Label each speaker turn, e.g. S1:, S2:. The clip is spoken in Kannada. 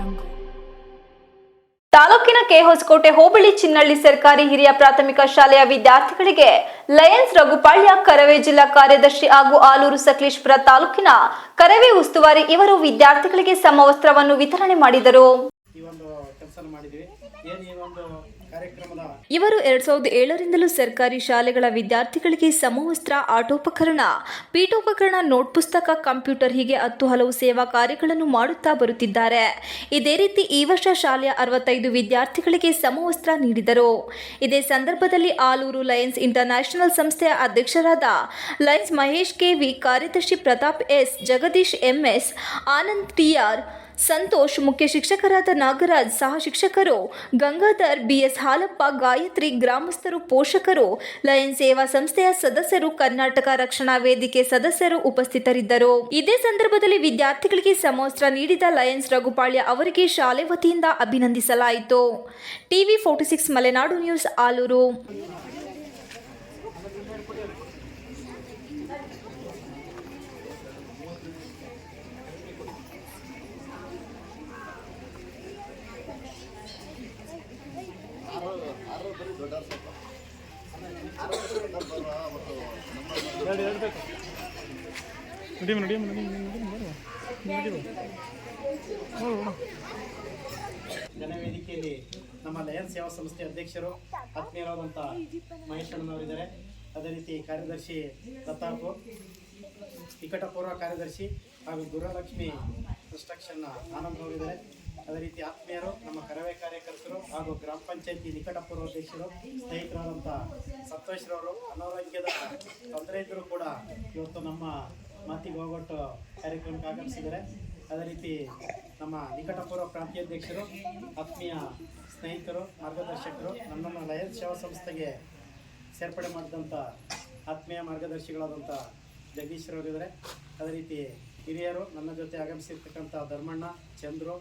S1: jungle. ತಾಲೂಕಿನ ಕೆಹೊಸಕೋಟೆ ಹೋಬಳಿ ಚಿನ್ನಳ್ಳಿ ಸರ್ಕಾರಿ ಹಿರಿಯ ಪ್ರಾಥಮಿಕ ಶಾಲೆಯ ವಿದ್ಯಾರ್ಥಿಗಳಿಗೆ ಲಯನ್ಸ್ ರಘುಪಾಳ್ಯ ಕರವೇ ಜಿಲ್ಲಾ ಕಾರ್ಯದರ್ಶಿ ಹಾಗೂ ಆಲೂರು ಸಕಲೇಶ್ಪುರ ತಾಲೂಕಿನ ಕರವೇ ಉಸ್ತುವಾರಿ ಇವರು ವಿದ್ಯಾರ್ಥಿಗಳಿಗೆ ಸಮವಸ್ತ್ರವನ್ನು ವಿತರಣೆ ಮಾಡಿದರು
S2: ಈ ಒಂದು ಕೆಲಸ ಮಾಡಿದ್ವಿ
S1: ಇವರು ಎರಡ್ ಸಾವಿರದ ಏಳರಿಂದಲೂ ಸರ್ಕಾರಿ ಶಾಲೆಗಳ ವಿದ್ಯಾರ್ಥಿಗಳಿಗೆ ಸಮವಸ್ತ್ರ, ಆಟೋಪಕರಣ, ಪೀಠೋಪಕರಣ, ನೋಟ್ ಪುಸ್ತಕ, ಕಂಪ್ಯೂಟರ್ ಹೀಗೆ ಹತ್ತು ಹಲವು ಸೇವಾ ಕಾರ್ಯಗಳನ್ನು ಮಾಡುತ್ತಾ ಬರುತ್ತಿದ್ದಾರೆ. ಇದೇ ರೀತಿ ಈ ವರ್ಷ ಶಾಲೆಯ ಅರವತ್ತೈದು ವಿದ್ಯಾರ್ಥಿಗಳಿಗೆ ಸಮವಸ್ತ್ರ ನೀಡಿದರು. ಇದೇ ಸಂದರ್ಭದಲ್ಲಿ ಆಲೂರು ಲಯನ್ಸ್ ಇಂಟರ್ನ್ಯಾಷನಲ್ ಸಂಸ್ಥೆಯ ಅಧ್ಯಕ್ಷರಾದ ಲಯನ್ಸ್ ಮಹೇಶ್ ಕೆವಿ ಕಾರ್ಯದರ್ಶಿ Pratap S, Jagadish MS Anand TR Santosh ಮುಖ್ಯ ಶಿಕ್ಷಕರಾದ ನಾಗರಾಜ್, ಸಹ ಶಿಕ್ಷಕರು. ಗಂಗಾಧರ್, ಬಿಎಸ್ ಹಾಲಪ್ಪ, ಗಾಯತ್ರಿ, ಗ್ರಾಮಸ್ಥರು, ಪೋಷಕರು. ಲಯನ್ ಸೇವಾ ಸಂಸ್ಥೆಯ ಸದಸ್ಯರು, ಕರ್ನಾಟಕ ರಕ್ಷಣಾ ವೇದಿಕೆ ಸದಸ್ಯರು ಉಪಸ್ಥಿತರಿದ್ದರು. ಇದೇ ಸಂದರ್ಭದಲ್ಲಿ ವಿದ್ಯಾರ್ಥಿಗಳಿಗೆ ಸಮವಸ್ತ್ರ ನೀಡಿದ ಲಯನ್ಸ್ ರಘುಪಾಳ್ಯ ಅವರಿಗೆ ಶಾಲೆ ವತಿಯಿಂದ ಅಭಿನಂದಿಸಲಾಯಿತು. TV forty six Malenadu news, Alur.
S2: ಜನವೇದಿಕೆಯಲ್ಲಿ ನಮ್ಮ ಲಯನ್ ಸೇವಾ ಸಂಸ್ಥೆ ಅಧ್ಯಕ್ಷರು ಆತ್ಮೀಯರಾದಂಥ ಮಹೇಶ್ ಅಣ್ಣನವರಿದ್ದಾರೆ ಅದೇ ರೀತಿ ಕಾರ್ಯದರ್ಶಿ ಪ್ರತಾಪ್ ನಿಕಟಪೂರ್ವ ಕಾರ್ಯದರ್ಶಿ ಹಾಗೂ ಗುರುಲಕ್ಷ್ಮಿ ಕನ್ಸ್ಟ್ರಕ್ಷನ್ ಆನಂದ್ ಅವರಿದ್ದಾರೆ. ಅದೇ ರೀತಿ ಆತ್ಮೀಯರು, ನಮ್ಮ ಕರವೇ ಕಾರ್ಯಕರ್ತರು ಹಾಗೂ ಗ್ರಾಮ ಪಂಚಾಯತಿ ನಿಕಟಪೂರ್ವ ಅಧ್ಯಕ್ಷರು ಸ್ನೇಹಿತರಾದಂಥ ಸಂತೋಷ್ರವರು ಅನಾರೋಗ್ಯದ ತೊಂದರೆ ಇದ್ದರೂ ಕೂಡ ಇವತ್ತು ನಮ್ಮ ಮಾತಿಗೆ ಹೋಗೊಟ್ಟು ಕಾರ್ಯಕ್ರಮಕ್ಕೆ ಆಗಮಿಸಿದ್ದಾರೆ. ಅದೇ ರೀತಿ ನಮ್ಮ ನಿಕಟಪೂರ್ವ ಪ್ರಾಂತ್ಯಾಧ್ಯಕ್ಷರು ಆತ್ಮೀಯ ಸ್ನೇಹಿತರು, ಮಾರ್ಗದರ್ಶಕರು, ನನ್ನನ್ನು ಲಯನ್ಸ್ ಸೇವಾ ಸಂಸ್ಥೆಗೆ ಸೇರ್ಪಡೆ ಮಾಡಿದಂಥ ಆತ್ಮೀಯ ಮಾರ್ಗದರ್ಶಿಗಳಾದಂಥ ಜಗದೀಶ್ವರವರಿದ್ದಾರೆ ಅದೇ ರೀತಿ ಹಿರಿಯರು ನನ್ನ ಜೊತೆ ಆಗಮಿಸಿರ್ತಕ್ಕಂಥ ಧರ್ಮಣ್ಣ, ಚಂದ್ರು